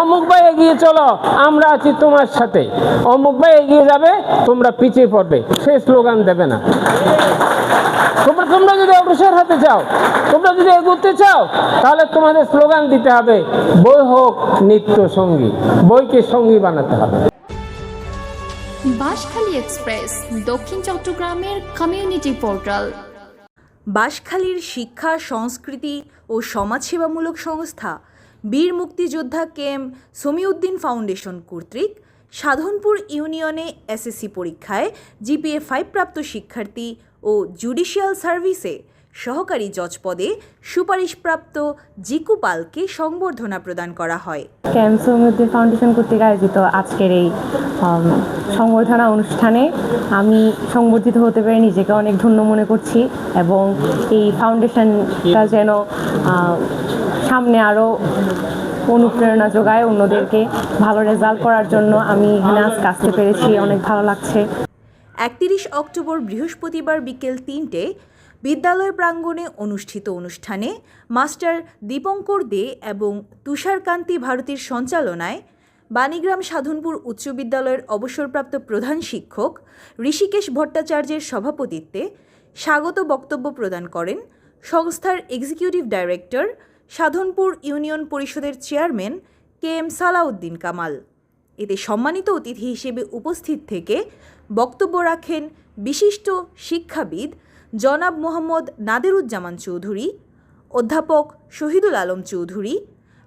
অমুক ভাই এগিয়ে চলো আমরা আছি তোমার সাথে। অমুক ভাই এগিয়ে যাবে তোমরা পিছিয়ে পড়বে। সে স্লোগান দেবে না। তোমরা তোমরা যদি অগ্রসর হতে চাও তোমরা যদি এগোতে চাও তাহলে তোমাদের স্লোগান দিতে হবে বই হোক নিত্য সঙ্গী। বইকে সঙ্গী বানাতে হবে। বাঁশখালী এক্সপ্রেস দক্ষিণ চট্টগ্রামের কমিউনিটি পোর্টাল বাঁশখালীর শিক্ষা সংস্কৃতি ও সমাজসেবামূলক সংস্থা বীর মুক্তিযোদ্ধা কেম সমিউদ্দিন ফাউন্ডেশন কর্তৃক সাধনপুর ইউনিয়নে এসএসসি পরীক্ষায় জিপিএ ফাইভ প্রাপ্ত শিক্ষার্থী ও জুডিশিয়াল সার্ভিসে সহকারী জজ পদে সুপারিশপ্রাপ্ত জিকু পালকে সংবর্ধনা প্রদান করা হয়। সৌমিউদ্দিন ফাউন্ডেশন কর্তৃক আয়োজিত আজকের এই সংবর্ধনা অনুষ্ঠানে আমি সংবর্ধিত হতে পেরে নিজেকে অনেক ধন্য মনে করছি এবং এই ফাউন্ডেশনটা যেন সামনে আরও অনুপ্রেরণা যোগায় অন্যদেরকে ভালো রেজাল্ট করার জন্য আমি এখানে আজকে আসতে পেরেছি অনেক ভালো লাগছে। একত্রিশ অক্টোবর বৃহস্পতিবার বিকেল তিনটে বিদ্যালয় প্রাঙ্গণে অনুষ্ঠিত অনুষ্ঠানে মাস্টার দীপঙ্কর দে এবং তুষারকান্তি ভারতীর সঞ্চালনায় বাণীগ্রাম সাধনপুর উচ্চ বিদ্যালয়ের অবসরপ্রাপ্ত প্রধান শিক্ষক ঋষিকেশ ভট্টাচার্যের সভাপতিত্বে স্বাগত বক্তব্য প্রদান করেন সংস্থার এক্সিকিউটিভ ডাইরেক্টর, সাধনপুর ইউনিয়ন পরিষদের chairman K M Salauddin Kamal. এতে সম্মানিত অতিথি হিসেবে উপস্থিত থেকে বক্তব্য রাখেন বিশিষ্ট শিক্ষাবিদ জনাব মোহাম্মদ নাদেরুজ্জামান চৌধুরী, অধ্যাপক শহীদুল আলম চৌধুরী,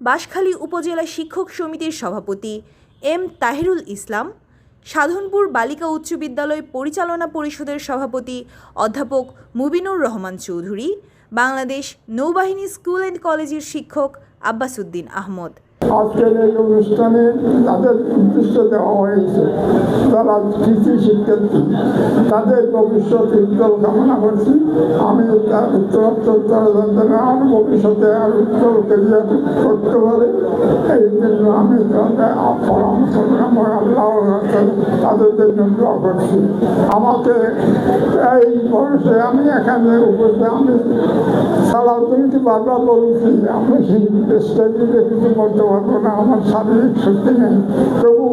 বাঁশখালী উপজেলা শিক্ষক সমিতির সভাপতি এম তাহিরুল ইসলাম, সাধনপুর বালিকা উচ্চ বিদ্যালয় পরিচালনা পরিষদের সভাপতি অধ্যাপক মুবিনুর রহমান চৌধুরী, বাংলাদেশ নৌবাহিনী স্কুল অ্যান্ড কলেজের শিক্ষক আব্বাসুদ্দিন আহমদ। আজকের এই অনুষ্ঠানে তাদের উদ্দেশ্য দেওয়া হয়েছে। তারা কৃষি শিক্ষার্থী, তাদের ভবিষ্যৎ উজ্জ্বল কামনা করছি। আমি তার উত্তরোত্তর তারা আর ভবিষ্যতে আর উজ্জ্বল কেরিয়ার করতে পারে। এই জন্য আমি তাদের পরামর্শ আল্লাহ তাদের জন্য দোয়া করছি আমাকে এই বয়সে আমি এখানে উপস্থিত, আমি সালাউদ্দিনকে বারবার বলছি, আমি স্টেজে কিছু করতে পারব না, আমার শারীরিক শক্তি নেই। তবু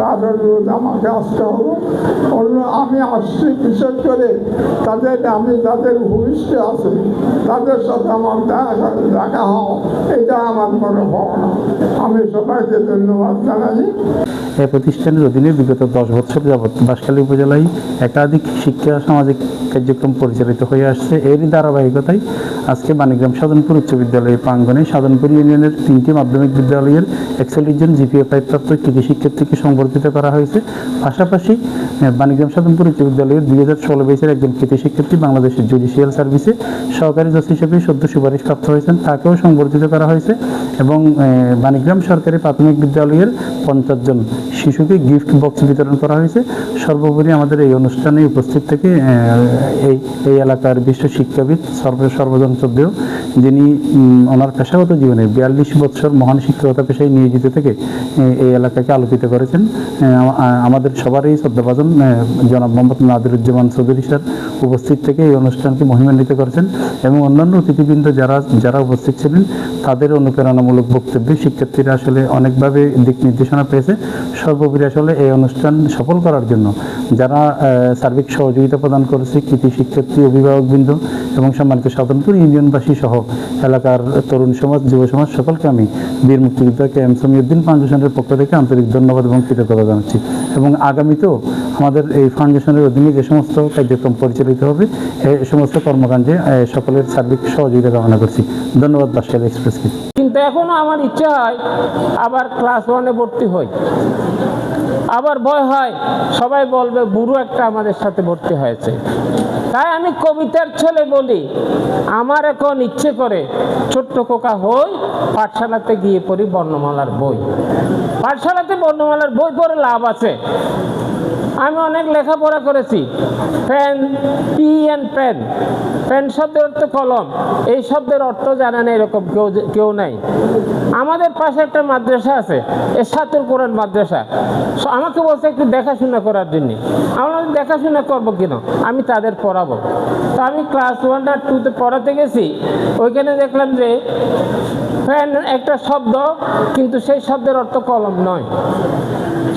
তাদের আমাকে আসতে হবে। অন্য আমি আসছি বিশেষ করে তাদের, আমি তাদের ভূমিষ্ঠে আছে, তাদের সাথে আমার দেখা দেখা হওয়া এটা আমার মনে ভাবনা। আমি সবাইকে ধন্যবাদ জানাই। এই প্রতিষ্ঠানের অধীনে বিগত দশ বছর যাবৎ বাঁশখালী উপজেলায় একাধিক শিক্ষা সামাজিক কার্যক্রম পরিচালিত হয়ে আসছে। এরই ধারাবাহিকতায় আজকে বাণীগ্রাম সাধনপুর উচ্চ বিদ্যালয়ের প্রাঙ্গণে সাধনপুর ইউনিয়নের তিনটি মাধ্যমিক বিদ্যালয়ের একচল্লিশ জন জিপিএ প্রাপ্ত কৃতি শিক্ষার্থীকে সংবর্ধিত করা হয়েছে। পাশাপাশি বাণীগ্রাম সাধনপুর উচ্চ বিদ্যালয়ের দুই হাজার ষোলো বেসের একজন কৃতি শিক্ষার্থী বাংলাদেশের জুডিশিয়াল সার্ভিসে সহকারী জজ হিসেবে সদ্য সুপারিশ প্রাপ্ত হয়েছেন। তাকেও সংবর্ধিত করা হয়েছে এবং বাণীগ্রাম সরকারি প্রাথমিক বিদ্যালয়ের পঞ্চাশ জন শিশুকে গিফট বক্স বিতরণ করা হয়েছে। সর্বোপরি আমাদের এই অনুষ্ঠানে উপস্থিত থেকে এই এই এলাকার বিশ্ব শিক্ষাবিদ সর্ব, সর্বজন চৌধুরীও যিনি ওনার পেশাগত জীবনে বিয়াল্লিশ বছর মহান শিক্ষকতা পেশায় নিয়োজিত থেকে এই এলাকাকে আলোকিত করেছেন। আমাদের সবারই শ্রদ্ধাভাজন জনাব মোহাম্মদ নাদিরুজ্জামান চৌধুরী স্যার উপস্থিত থেকে এই অনুষ্ঠানকে মহিমান্বিত করেছেন এবং অন্যান্য অতিথিবৃন্দ যারা যারা উপস্থিত ছিলেন, তাদের অনুপ্রেরণামূলক বক্তব্যে শিক্ষার্থীরা আসলে অনেকভাবে দিক নির্দেশনা পেয়েছে। সর্বোপরি আসলে এই অনুষ্ঠান সফল করার জন্য যারা সার্বিক সহযোগিতা প্রদান করেছে, কৃতি শিক্ষার্থী, অভিভাবকবৃন্দ এবং সম্মানিত স্বতন্ত্র ইউনিয়নবাসী সহ এলাকার তরুণ সমাজ, যুব সমাজ সকলকে আমি বীর মুক্তিযোদ্ধা কে এম সমিউদ্দিন ফাউন্ডেশনের পক্ষ থেকে আন্তরিক ধন্যবাদ এবং কৃতজ্ঞতা জানাচ্ছি। এবং আগামীতেও আমাদের এই ফাউন্ডেশনের অধীনে যে সমস্ত কার্যক্রম পরিচালিত হবে এই সমস্ত কর্মকাণ্ডে সকলের সার্বিক সহযোগিতা কামনা করছি। ধন্যবাদ বাসকাল এক্সপ্রেসকে। কিন্তু এখনও আমার ইচ্ছা হয় আবার ক্লাস ওয়ানে ভর্তি হই। আবার ভয় হয়, সবাই বলবে, বুড়ো একটা আমাদের সাথে ভর্তি হয়েছে। তাই আমি কবিতার ছেলে বলি, আমার এখন ইচ্ছে করে ছোট্ট কোকা হই, পাঠশালাতে গিয়ে পড়ি বর্ণমালার বই। পাঠশালাতে বর্ণমালার বই পড়ে লাভ আছে। আমি অনেক লেখাপড়া করেছি। Pen, P N pen. Pen শব্দের অর্থ কলম। এই শব্দের অর্থ জানা নেই, এরকম কেউ কেউ নাই। আমাদের পাশে একটা মাদ্রাসা আছে এসাতুল কোরআন মাদ্রাসা। আমাকে বলছে একটু দেখাশোনা করার জন্য। আমরা দেখাশোনা করব কেন? আমি তাদের পড়াবো। তো আমি ক্লাস ওয়ান আর টুতে পড়াতে গেছি। ওইখানে দেখলাম যে ফ্যান একটা শব্দ, কিন্তু সেই শব্দের অর্থ কলম নয়।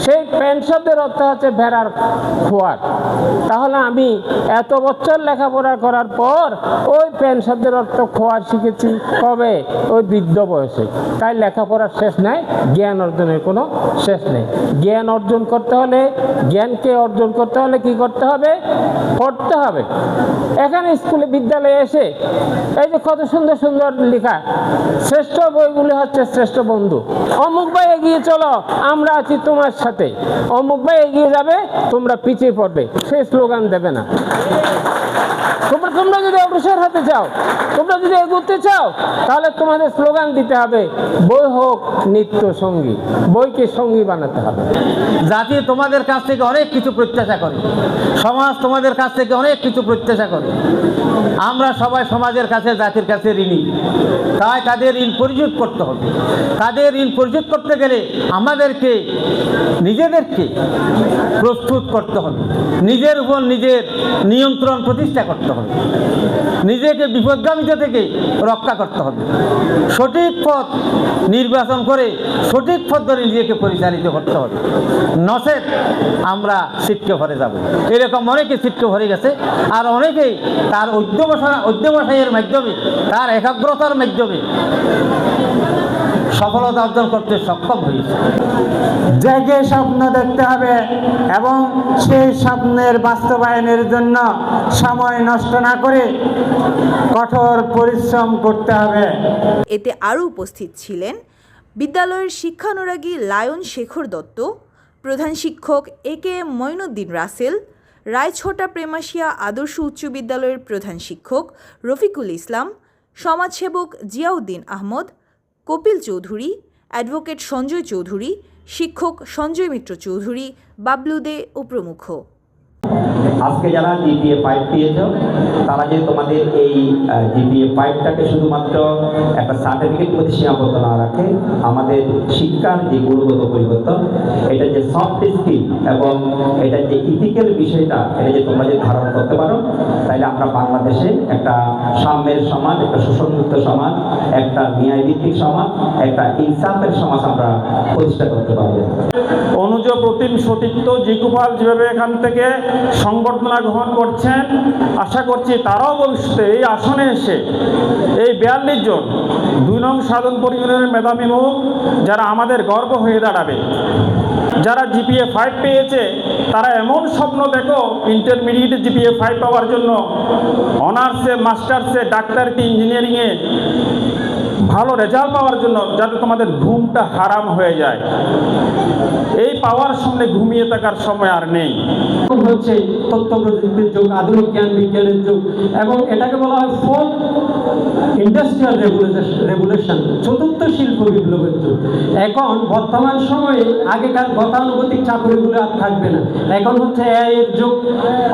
সেই প্যান শব্দের অর্থ হচ্ছে ভেড়ার খোয়ার। তাহলে আমি এত বছর লেখাপড়া করার পর ওই প্যান শব্দের অর্থ খোয়ার শিখেছি। কবে? ওই বৃদ্ধ বয়সে। তাই লেখাপড়ার শেষ নাই, জ্ঞান অর্জনের কোনো শেষ নেই। জ্ঞান অর্জন করতে হলে, জ্ঞানকে অর্জন করতে হলে কি করতে হবে? পড়তে হবে। এখানে স্কুলে বিদ্যালয়ে এসে এই যে কত সুন্দর সুন্দর লেখা, শ্রেষ্ঠ বইগুলি হচ্ছে শ্রেষ্ঠ বন্ধু। অমুক ভাই এগিয়ে চলো, আমরা আছি তোমার সাথে। অমুক ভাই এগিয়ে যাবে তোমরা পিছিয়ে পড়বে। সে স্লোগান দেবে না। তোমরা তোমরা যদি অগ্রসর হতে চাও, তোমরা যদি এগোতে চাও, তাহলে তোমাদের স্লোগান দিতে হবে, বই হোক নিত্য সঙ্গী, বইকে সঙ্গী বানাতে হবে। জাতি তোমাদের কাছ থেকে অনেক কিছু প্রত্যাশা করে, সমাজ তোমাদের কাছ থেকে অনেক কিছু প্রত্যাশা করে। আমরা সবাই সমাজের কাছে, জাতির কাছে ঋণী। তাই তাদের ঋণ পরিশোধ করতে হবে। তাদের ঋণ পরিশোধ করতে গেলে আমাদেরকে, নিজেদেরকে প্রস্তুত করতে হবে। নিজের উপর নিজের নিয়ন্ত্রণ প্রতিষ্ঠা করতে হবে। নিজেকে বিপদগামিতা থেকে রক্ষা করতে হবে। সঠিক পথ নির্বাচন করে সঠিক পথ ধরে নিজেকে পরিচালিত করতে হবে। নচেত আমরা ছিটকে ভরে যাব। এরকম অনেকে ছিটকে ভরে গেছে আর অনেকেই তার অধ্যবসা অধ্যবসায়ের মাধ্যমে, তার একাগ্রতার মাধ্যমে সফলতা অর্জন করতে সক্ষম হয়েছে। জেগে স্বপ্ন দেখতে হবে এবং সেই স্বপ্নের বাস্তবায়নের জন্য সময় নষ্ট না করে কঠোর পরিশ্রম করতে হবে। এতে আরও উপস্থিত ছিলেন বিদ্যালয়ের শিক্ষানুরাগী লায়ন শেখর দত্ত প্রধান শিক্ষক A K M Moinuddin Rasel Raichhota Premashia আদর্শ উচ্চ বিদ্যালয়ের প্রধান শিক্ষক রফিকুল ইসলাম সমাজসেবক জিয়াউদ্দিন আহমদ কপিল চৌধুরী অ্যাডভোকেট সঞ্জয় চৌধুরী শিক্ষক সঞ্জয় মিত্র চৌধুরী বাবলু দে ও প্রমুখ। আজকে যারা জিপিএ ফাইভ পেয়েছ তারা যে তোমাদের এই জিপিএ ফাইভটাকে শুধুমাত্র একটা সার্টিফিকেট মধ্যে সীমাবদ্ধ না রাখে, আমাদের শিক্ষার যে গুণগত পরিবর্তন, এটা যে সফট স্কিল এবং এটা যে ইথিক্যাল বিষয়টা, এটা যে তোমরা যে ধারণ করতে পারো, তাইলে আমরা বাংলাদেশে একটা সাম্যের সমাজ, একটা শোষণমুক্ত সমাজ, একটা ন্যায়ভিত্তিক সমাজ, একটা ইনসাফের সমাজ আমরা প্রতিষ্ঠা করতে পারব। অনুজ প্রতিম সতীর্থ জিকুপাল যেভাবে এখান থেকে সংবর্ধনা গ্রহণ করছেন। আশা করছি তারাও ভবিষ্যতে এই আসনে এসে এই বিয়াল্লিশ জন দুই নং সাধন পরিবারের মেধাবী মুখ যারা আমাদের গর্ব হয়ে দাঁড়াবে। যারা জিপিএ ফাইভ পেয়েছে, তারা এমন স্বপ্ন দেখো ইন্টারমিডিয়েটে জিপিএ ফাইভ পাওয়ার জন্য অনার্সে, মাস্টার্সে ডাক্তারিতে ইঞ্জিনিয়ারিংয়ে ভালো রেজাল্ট পাওয়ার জন্য যাতে তোমাদের ঘুমটা হারাম হয়ে যায়। এই পাওয়ার সামনে ঘুমিয়ে থাকার সময় আর নেই। হচ্ছে তথ্য প্রযুক্তির যুগ, আধুনিক জ্ঞান বিজ্ঞানের যুগ, এবং এটাকে বলা হয় ফোর্থ ইন্ডাস্ট্রিয়াল রেগুলেশন চতুর্থ শিল্প বিপ্লবের যুগ। এখন বর্তমান সময়ে আগেকার গতানুগতিক চাকরিগুলো আর থাকবে না। এখন হচ্ছে এআই এর যুগ,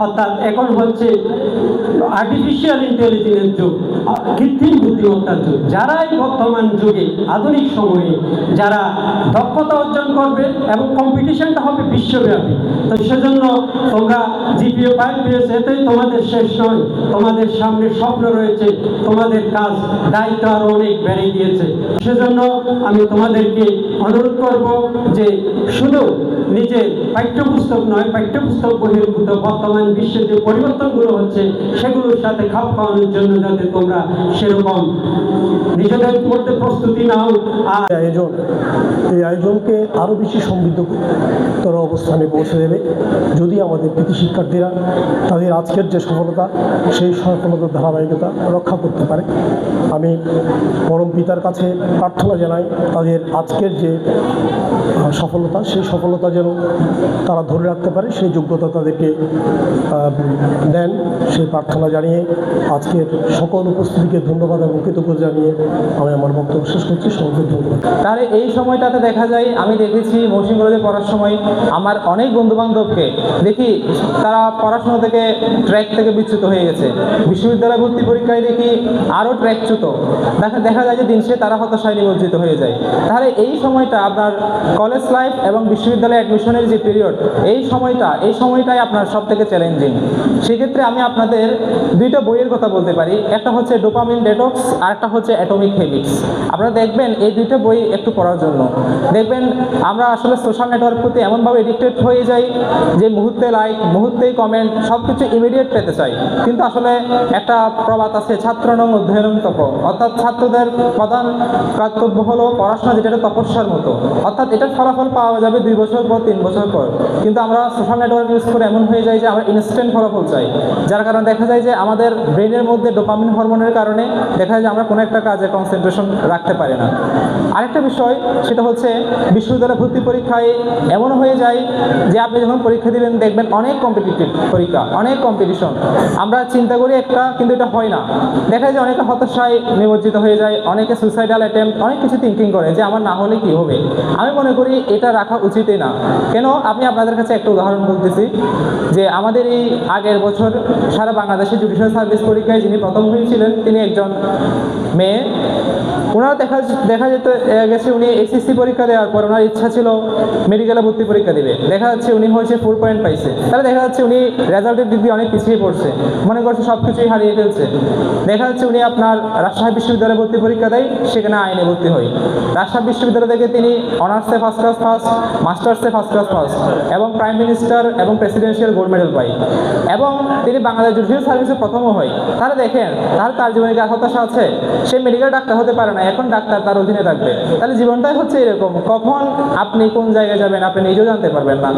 অর্থাৎ এখন হচ্ছে আর্টিফিশিয়াল ইন্টেলিজেন্সের যুগ, কৃত্রিম বুদ্ধিমত্তার যুগ। যারা এই বর্তমান যুগে, আধুনিক সময়ে, যারা দক্ষতা অর্জন করবে এবং কম্পিটিশনটা হবে বিশ্বব্যাপী। তো সেজন্য তোমরা জিপিএ ফাইভ পেয়েছে এতেই তোমাদের শেষ নয়। তোমাদের সামনে স্বপ্ন রয়েছে, তোমাদের কাজ, দায়িত্ব আরও অনেক বেড়ে গিয়েছে। সেজন্য আমি তোমাদেরকে অনুরোধ করব যে শুধু নিজের পাঠ্যপুস্তক নয়, পাঠ্যপুস্তক বহির্ভূত, বর্তমান বিশ্বে যে পরিবর্তনগুলো হচ্ছে, সেগুলোর সাথে খাপ খাওয়ানোর জন্য যাতে তোমরা সেরকম নিজেদের মধ্যে প্রস্তুতি নাও। আর আয়োজন, এই আয়োজনকে আরও বেশি সমৃদ্ধতর অবস্থানে পৌঁছে দেবে। যদি আমাদের কৃতি শিক্ষার্থীরা তাদের আজকের যে সফলতা, সেই সফলতার ধারাবাহিকতা রক্ষা করতে পারে। আমি পরম পিতার কাছে প্রার্থনা জানাই, তাদের আজকের যে সফলতা, সেই সফলতা যেন তারা ধরে রাখতে পারে, সেই যোগ্যতা তাদেরকে দেন। সেই প্রার্থনা জানিয়ে আজকের সকল উপস্থিতিকে ধন্যবাদ এবং কৃতজ্ঞতা জানিয়ে আমি আমার বক্তব্য শেষ করছি। সকলকে ধন্যবাদ। তাহলে এই সময়টাতে দেখা যায়, আমি দেখেছি মৌসুম পড়ার সময় আমার অনেক বন্ধু বান্ধবকে দেখি তারা পড়াশোনা থেকে ট্র্যাক থেকে বিচ্যুত হয়ে গেছে। বিশ্ববিদ্যালয় ভর্তি পরীক্ষায় দেখি আরও ট্র্যাকচ্যুত দেখা দেখা যায় যে দিন শেষে তারা হতাশায় নিমজ্জিত হয়ে যায়। তাহলে এই সময়টা আপনার কলেজ লাইফ এবং বিশ্ববিদ্যালয়ে অ্যাডমিশনের যে পিরিয়ড এই সময়টা, এই সময়টাই আপনার সব থেকে চ্যালেঞ্জিং সেক্ষেত্রে আমি আপনাদের দুইটা বইয়ের কথা বলতে পারি। একটা হচ্ছে ডোপামিন ডেটক্স আর একটা হচ্ছে অ্যাটমিক হ্যাবিটস আপনারা দেখবেন এই দুইটা বই একটু পড়ার জন্য। দেখবেন আমরা আসলে সোশ্যাল নেটওয়ার্ক প্রতি এমনভাবে এডিক্টেড হয়ে যাই যে মুহূর্তে লাইক মুহূর্তেই কমেন্ট সব কিছু ইমিডিয়েট পেতে চাই। কিন্তু আসলে একটা প্রবাদ আছে, ছাত্র নং অধ্যয়ন তপ। অর্থাৎ ছাত্রদের প্রধান কর্তব্য হলো পড়াশোনা যেটা তপস্যার মতো। অর্থাৎ এটার ফলাফল পাওয়া যাবে দুই বছর পর, তিন বছর পর। কিন্তু আমরা সোশ্যাল নেটওয়ার্ক ইউজ করে এমন হয়ে যায় যে আমরা ইনস্ট্যান্ট ফলাফল চাই। যার কারণে দেখা যায় যে আমাদের ব্রেনের মধ্যে ডোপামিন হরমোনের কারণে দেখা যায় যে আমরা কোনো একটা কাজে কনসেন্ট্রেশন রাখতে পারি না। আরেকটা বিষয়, সেটা হচ্ছে বিশ্ববিদ্যালয় ভর্তি পরীক্ষায় এমন হয়ে যায় যে আপনি যখন পরীক্ষা দিবেন, দেখবেন অনেক কম্পিটিটিভ পরীক্ষা, অনেক কম্পিটিশন আমরা চিন্তা করি একটা, কিন্তু এটা হয় না। দেখা যায় অনেকে হতাশায় নিমজ্জিত হয়ে যায়, অনেকে সুইসাইডাল অ্যাটেম্প অনেক কিছু থিঙ্কিং করে যে আমার না হলে কি হবে? আমি মনে করি এটা রাখা উচিতই না। কেন? আমি আপনাদের কাছে একটা উদাহরণ বলতেছি, যে আমাদের এই আগের বছর সারা বাংলাদেশে জুডিশিয়াল সার্ভিস পরীক্ষায় যিনি প্রথম হয়েছিলেন, তিনি একজন মেয়ে। ওনার দেখা দেখা যেতে গেছে উনি এসএসসি পরীক্ষা দেওয়ার পর ওনার ইচ্ছা ছিল মেডিকেলে ভর্তি পরীক্ষা দেবে। দেখা যাচ্ছে উনি হয়েছে ফোর পয়েন্ট পাইছে তাহলে দেখা যাচ্ছে উনি রেজাল্টের দিক দিয়ে অনেক পিছিয়ে পড়ছে। মনে করছে সব কিছুই হারিয়ে ফেলছে। দেখা যাচ্ছে উনি আপনার রাজশাহী বিশ্ববিদ্যালয়ে ভর্তি পরীক্ষা দেয়, সেখানে আইনে ভর্তি হয়। রাজশাহী বিশ্ববিদ্যালয় থেকে তিনি অনার্সে ফার্স্ট ক্লাস ফার্স্ট মাস্টার্সে ফার্স্ট ক্লাস ফার্স্ট এবং প্রাইম মিনিস্টার এবং প্রেসিডেন্সিয়াল গোল্ড মেডেল পাই এবং তিনি বাংলাদেশ জুডিশিয়াল সার্ভিসে প্রথমও হয়। তাহলে দেখেন তাহলে তার জীবনে কি হতাশা আছে? সে মেডিকেল ডাক্তার হতে পারে না। এখন ডাক্তার তার অধীনে থাকবে। তাহলে জীবনটাই হচ্ছে এরকম। কখন আপনি কোন জায়গায় যাবেন, আপনি নিজেও জানতে পারবেন না।